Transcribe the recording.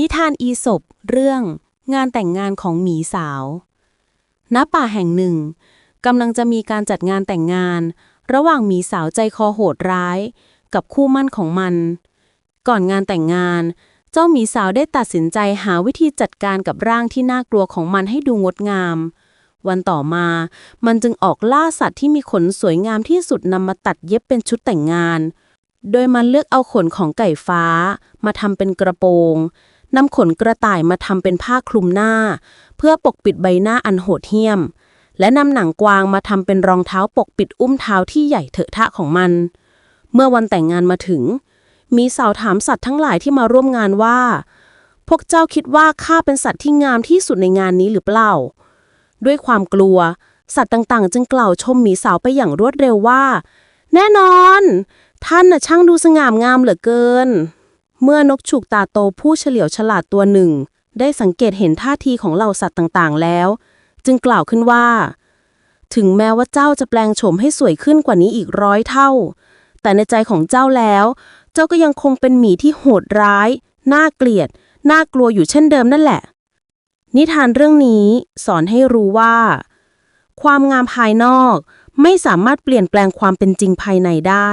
นิทานอีสปเรื่องงานแต่งงานของหมีสาว ณ ป่าแห่งหนึ่งกำลังจะมีการจัดงานแต่งงาน ระหว่างหมีสาวใจคอโหดร้าย กับคู่มั่นของมัน ก่อนงานแต่งงาน เจ้าหมีสาวได้ตัดสินใจหาวิธีจัดการกับร่างที่น่ากลัวของมันให้ดูงดงาม วันต่อมา มันจึงออกล่าสัตว์ที่มีขนสวยงามที่สุดนำมาตัดเย็บเป็นชุดแต่งงาน โดยมันเลือกเอาขนของไก่ฟ้า มาทำเป็นกระโปรง นำขนกระต่ายมาทำเป็นผ้าคลุมหน้า เพื่อปกปิดใบหน้าอันโหดเหี้ยม และนำหนังกวางมาทำเป็นรองเท้าปกปิดอุ้มเท้าที่ใหญ่เถอะทะของมัน เมื่อวันแต่งงานมาถึง มีสาวถามสัตว์ทั้งหลายที่มาร่วมงานว่า พวกเจ้าคิดว่าข้าเป็นสัตว์ที่งามที่สุดในงานนี้หรือเปล่า ด้วยความกลัว สัตว์ต่างๆ จึงกล่าวชมหมีสาวไปอย่างรวดเร็วว่า แน่นอน ท่านน่ะช่างดูสง่างามเหลือเกิน เมื่อนกฉุกตาโตผู้เฉลียวฉลาดตัวหนึ่ง ได้สังเกตเห็นท่าทีของเหล่าสัตว์ต่างๆ แล้ว จึงกล่าวขึ้นว่า ถึงแม้ว่าเจ้าจะแปลงโฉมให้สวยขึ้นกว่านี้อีกร้อยเท่า แต่ในใจของเจ้าแล้ว เจ้าก็ยังคงเป็นหมีที่โหดร้าย น่าเกลียด น่ากลัวอยู่เช่นเดิมนั่นแหละ นิทานเรื่องนี้สอนให้รู้ว่า ความงามภายนอกไม่สามารถเปลี่ยนแปลงความเป็นจริงภายในได้